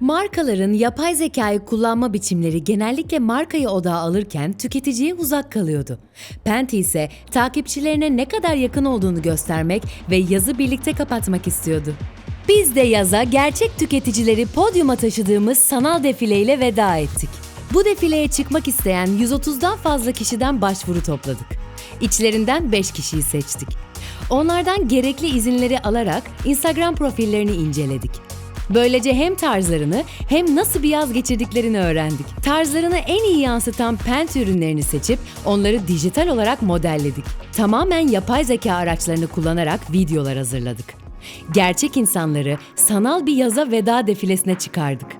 Markaların yapay zekayı kullanma biçimleri genellikle markayı odağa alırken tüketiciye uzak kalıyordu. Penti ise takipçilerine ne kadar yakın olduğunu göstermek ve yazı birlikte kapatmak istiyordu. Biz de yaza gerçek tüketicileri podyuma taşıdığımız sanal defileyle veda ettik. Bu defileye çıkmak isteyen 130'dan fazla kişiden başvuru topladık. İçlerinden 5 kişiyi seçtik. Onlardan gerekli izinleri alarak Instagram profillerini inceledik. Böylece hem tarzlarını hem nasıl bir yaz geçirdiklerini öğrendik. Tarzlarını en iyi yansıtan pent ürünlerini seçip onları dijital olarak modelledik. Tamamen yapay zeka araçlarını kullanarak videolar hazırladık. Gerçek insanları sanal bir yaza veda defilesine çıkardık.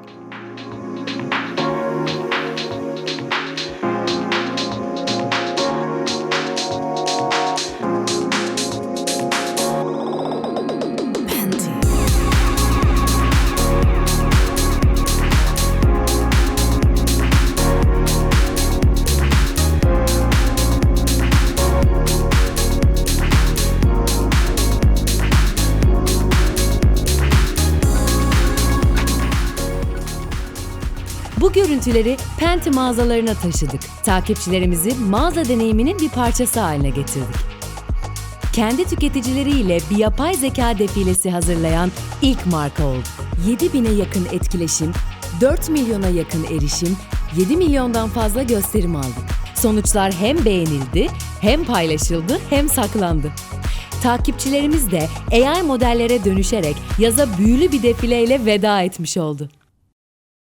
Bu görüntüleri Penti mağazalarına taşıdık. Takipçilerimizi mağaza deneyiminin bir parçası haline getirdik. Kendi tüketicileriyle bir yapay zeka defilesi hazırlayan ilk marka olduk. 7000'e yakın etkileşim, 4 milyona yakın erişim, 7 milyondan fazla gösterim aldık. Sonuçlar hem beğenildi, hem paylaşıldı, hem saklandı. Takipçilerimiz de AI modellere dönüşerek yaza büyülü bir defileyle veda etmiş oldu.